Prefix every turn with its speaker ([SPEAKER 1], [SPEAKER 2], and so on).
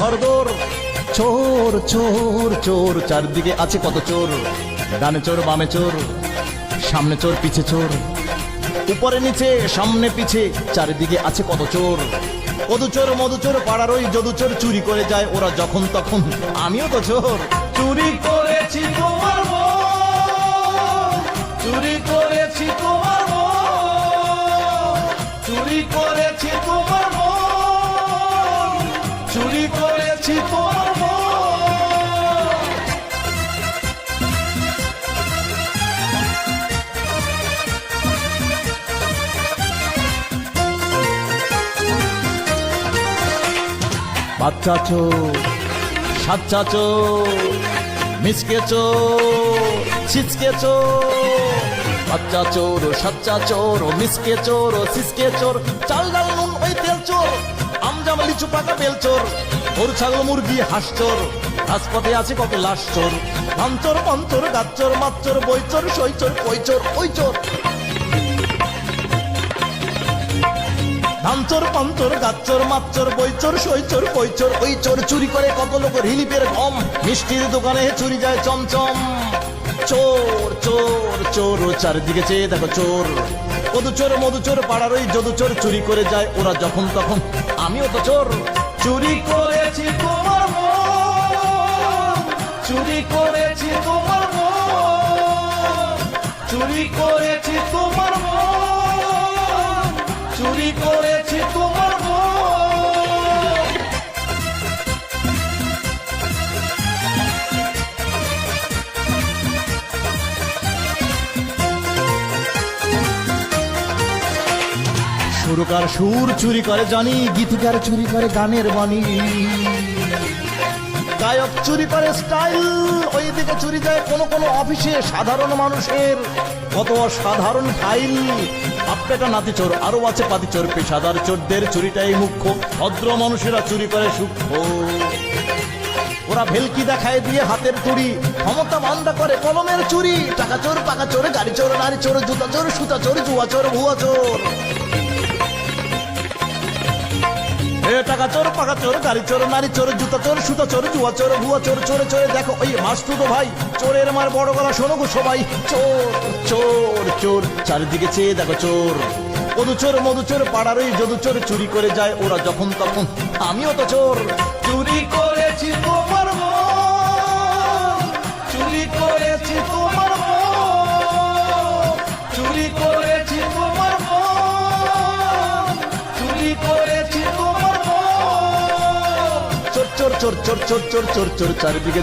[SPEAKER 1] ঘর দোর। চোর চোর চোর, চারদিকে আছে কত চোর? ডানে চোর, বামে চোর, সামনে চোর, পিছে চোর। উপরে নিচে, সামনে পিছে, চারিদিকে আছে কত চোর? কদুচোর মধুচোর পাড়ার ওই যদুচোর চুরি করে যায় ওরা যখন তখন। আমিও তো চোর। চুরি করেছি তোমার চুরি করেছি চুরি করেছি। বাচ্চা চোর, সাচ্চা চোর, মিসকে চোর ছিচকে চোর বাচ্চা চোর সাচ্চা চোর মিসকে চোর সিসকে চোর, চাল ডাল নুন, ওই তেল চোর লিচু পাকা বেল চোর। গরু ছাগল মুরগি হাঁস চোর। রাজপথে আছে কত লাশ চোর। ভাঞ্চোর পঞ্চোর গাচ্চোর মাচ্চোর বইচোর সইচোর কইচোর ওই চোর ধানচোর পঞ্চর গাচ্চর মাচ্চর বইচোর সইচোর কইচোর ওই চোর চুরি করে কত লোক রিলিপের গম। মিষ্টির দোকানে চুরি যায় চমচম। চোর চোর চোর চারিদিকে চেয়ে দেখো চোর। কদুচোর মধুচোর, পাড়ার ওই যদুচোর চুরি করে যায় ওরা যখন তখন। আমিও তো চোর। চুরি করেছি তোমার চুরি করেছি তোমার চুরি করেছি তোমার চুরি করেছি সুরকার সুর চুরি করে জানি, গীতিকার চুরি করে গানের বাণী। গায়ক চুরি করে স্টাইল, ওইদিকে চুরি যায় কোনো কোনো অফিসে সাধারণ মানুষের। কত সাধারণ ফাইল। নাতি চোর আরও আছে পাতি চোর পেশাদার চোরদের চুরিটাই মুখ্য। ভদ্র মানুষেরা চুরি করে সূক্ষ্ম। ওরা ভেলকি দেখায় দিয়ে হাতের চুরি, ক্ষমতা বান্দা করে কলমের চুরি। টাকা চোর, পাকা চোর, গাড়ি চোর, নারী চোর, জুতা চোর, সুতা চোর, জুয়া চোর, ভুয়া চোর। টাকা চোর, পাকা চোর, গাড়ি চোর নারী চোর, জুতা চোর, সুতা চোর, জুয়া চোর, ভুয়া চোর, চোরে চোরে দেখো ওই মাস তো ভাই। চোরের মার বড় গলা শোনো গো সবাই। চোর চোর চোর, চারিদিকে চেয়ে দেখো চোর। মধু চোর মধু চোর, পাড়ার ওই যদু চোর চুরি করে যায় ওরা যখন তখন। আমিও তো চোর। চুরি করেছি তোমার চোর চোর চোর চোর চোর চোর চারিদিকে